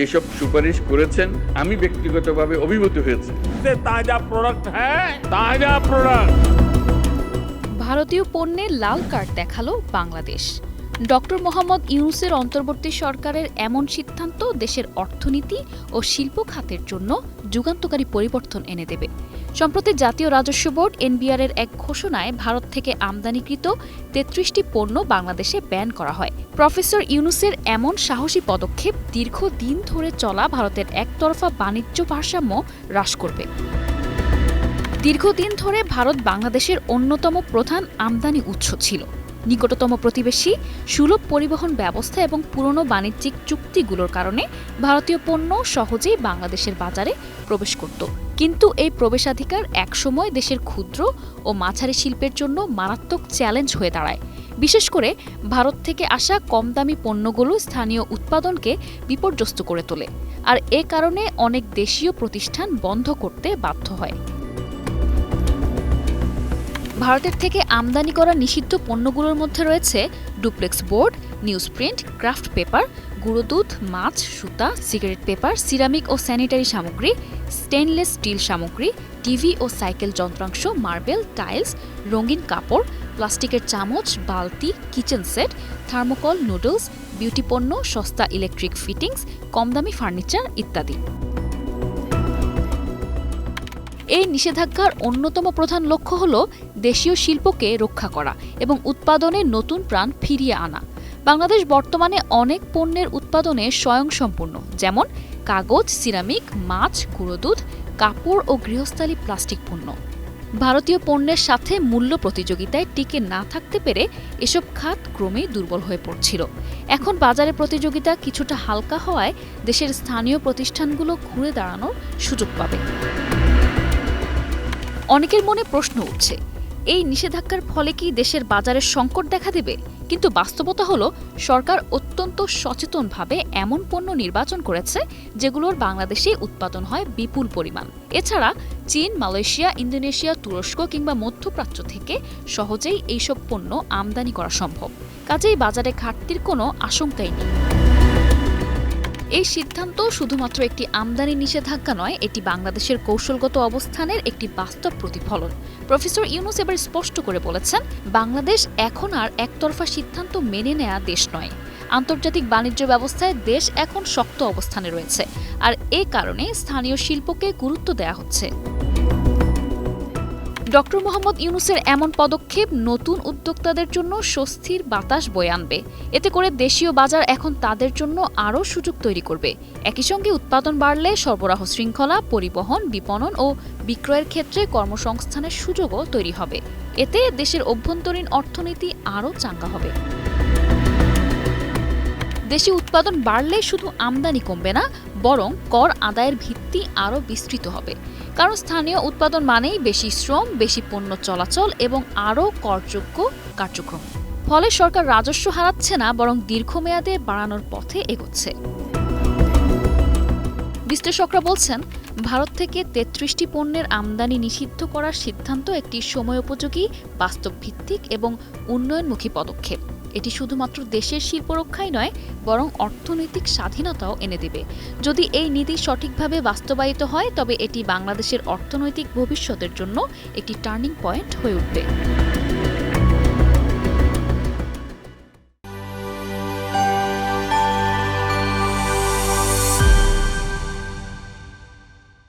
যেসব সুপারিশ করেছেন আমি ব্যক্তিগতভাবে অভিভূত হয়েছে। তাজা প্রোডাক্ট হ্যাঁ তাজা প্রোডাক্ট ভারতীয় পণ্যের লাল কার্ড দেখাল বাংলাদেশ। ডক্টর মোহাম্মদ ইউনুসের অন্তর্বর্তী সরকারের এমন সিদ্ধান্ত দেশের অর্থনীতি ও শিল্প খাতের জন্য যুগান্তকারী পরিবর্তন এনে দেবে। সম্প্রতি জাতীয় রাজস্ব বোর্ড এনবিআর এর এক ঘোষণায় ভারত থেকে আমদানিকৃত তেত্রিশটি পণ্য বাংলাদেশে ব্যান করা হয়। প্রফেসর ইউনুসের এমন সাহসী পদক্ষেপ দীর্ঘদিন ধরে চলা ভারতের একতরফা বাণিজ্য ভারসাম্য হ্রাস করবে। দীর্ঘদিন ধরে ভারত বাংলাদেশের অন্যতম প্রধান আমদানি উৎস ছিল। নিকটতম প্রতিবেশী সুলভ পরিবহন ব্যবস্থা এবং পুরনো বাণিজ্যিক চুক্তিগুলোর কারণে ভারতীয় পণ্য সহজেই বাংলাদেশের বাজারে প্রবেশ করত। কিন্তু এই প্রবেশাধিকার একসময় দেশের ক্ষুদ্র ও মাঝারি শিল্পের জন্য মারাত্মক চ্যালেঞ্জ হয়ে দাঁড়ায়। বিশেষ করে ভারত থেকে আসা কম দামি পণ্যগুলো স্থানীয় উৎপাদনকে বিপর্যস্ত করে তোলে। আর এ কারণে অনেক দেশীয় প্রতিষ্ঠান বন্ধ করতে বাধ্য হয়। ভারতের থেকে আমদানি করা নিষিদ্ধ পণ্যগুলোর মধ্যে রয়েছে duplex board news print kraft paper গুঁড়ো দুধ, মাছ, সুতা, সিগারেট পেপার, সিরামিক ও স্যানিটারি সামগ্রী, স্টেনলেস স্টিল সামগ্রী, টিভি ও সাইকেল যন্ত্রাংশ, মার্বেল, টাইলস, রঙিন কাপড়, প্লাস্টিকের চামচ, বালতি, kitchen set, thermocol, noodles, beauty পণ্য, সস্তা ইলেকট্রিক ফিটিংস, কমদামি ফার্নিচার ইত্যাদি। এই নিষেধাজ্ঞার অন্যতম প্রধান লক্ষ্য হল দেশীয় শিল্পকে রক্ষা করা এবং উৎপাদনে নতুন প্রাণ ফিরিয়ে আনা। বাংলাদেশ বর্তমানে অনেক পণ্যের উৎপাদনে স্বয়ংসম্পূর্ণ, যেমন কাগজ, সিরামিক, মাছ গুঁড়ো দুধ কাপড় ও গৃহস্থালী প্লাস্টিক পণ্য। ভারতীয় পণ্যের সাথে মূল্য প্রতিযোগিতায় টিকে না থাকতে পেরে এসব খাত ক্রমেই দুর্বল হয়ে পড়ছিল। এখন বাজারে প্রতিযোগিতা কিছুটা হালকা হওয়ায় দেশের স্থানীয় প্রতিষ্ঠানগুলো ঘুরে দাঁড়ানোর সুযোগ পাবে। অনেকের মনে প্রশ্ন উঠছে এই নিষেধাজ্ঞার ফলে কি দেশের বাজারের সংকট দেখা দেবে? কিন্তু বাস্তবতা হলো, সরকার অত্যন্ত সচেতনভাবে এমন পণ্য নির্বাচন করেছে, যেগুলোর বাংলাদেশে উৎপাদন হয় বিপুল পরিমাণ। এছাড়া চীন, মালয়েশিয়া, ইন্দোনেশিয়া, তুরস্ক কিংবা মধ্যপ্রাচ্য থেকে সহজেই এইসব পণ্য আমদানি করা সম্ভব। কাজেই বাজারে ঘাটতির কোনো আশঙ্কাই নেই। এই সিদ্ধান্ত শুধুমাত্র একটি আমদানি নিষেধাজ্ঞা নয়, এটি বাংলাদেশের কৌশলগত অবস্থানের একটি বাস্তব প্রতিফলন। প্রফেসর ইউনুস এবার স্পষ্ট করে বলেছেন, বাংলাদেশ এখন আর একতরফা সিদ্ধান্ত মেনে নেয়া দেশ নয়। আন্তর্জাতিক বাণিজ্য ব্যবস্থায় দেশ এখন শক্ত অবস্থানে রয়েছে। আর এ কারণে স্থানীয় শিল্পকে গুরুত্ব দেয়া হচ্ছে। ডক্টর মোহাম্মদ ইউনুসের এমন পদক্ষেপ নতুন উদ্যোক্তাদের জন্য স্বস্তির বাতাস বয়ে আনবে। এতে করে দেশীয় বাজার এখন তাদের জন্য আরও সুযোগ তৈরি করবে। একই সঙ্গে উৎপাদন বাড়লে সরবরাহ শৃঙ্খলা, পরিবহন, বিপণন ও বিক্রয়ের ক্ষেত্রে কর্মসংস্থানের সুযোগও তৈরি হবে। এতে দেশের অভ্যন্তরীণ অর্থনীতি আরও চাঙ্গা হবে। দেশি উৎপাদন বাড়লে শুধু আমদানি কমবে না, বরং কর আদায়ের ভিত্তি আরও বিস্তৃত হবে। কারণ স্থানীয় উৎপাদন মানেই বেশি শ্রম, বেশি পণ্য চলাচল এবং আরও করযোগ্য কার্যক্রম। ফলে সরকার রাজস্ব হারাচ্ছে না, বরং দীর্ঘমেয়াদে বাড়ানোর পথে এগোচ্ছে। বিশ্লেষকরা বলছেন, ভারত থেকে তেত্রিশটি পণ্যের আমদানি নিষিদ্ধ করার সিদ্ধান্ত একটি সময়োপযোগী, বাস্তবভিত্তিক এবং উন্নয়নমুখী পদক্ষেপ। এটি শুধুমাত্র দেশের শিল্প রক্ষাই নয়, বরং অর্থনৈতিক স্বাধীনতাও এনে দেবে। যদি এই নীতি সঠিকভাবে বাস্তবায়িত হয়, তবে এটি বাংলাদেশের অর্থনৈতিক ভবিষ্যতের জন্য একটি টার্নিং পয়েন্ট হয়ে উঠবে।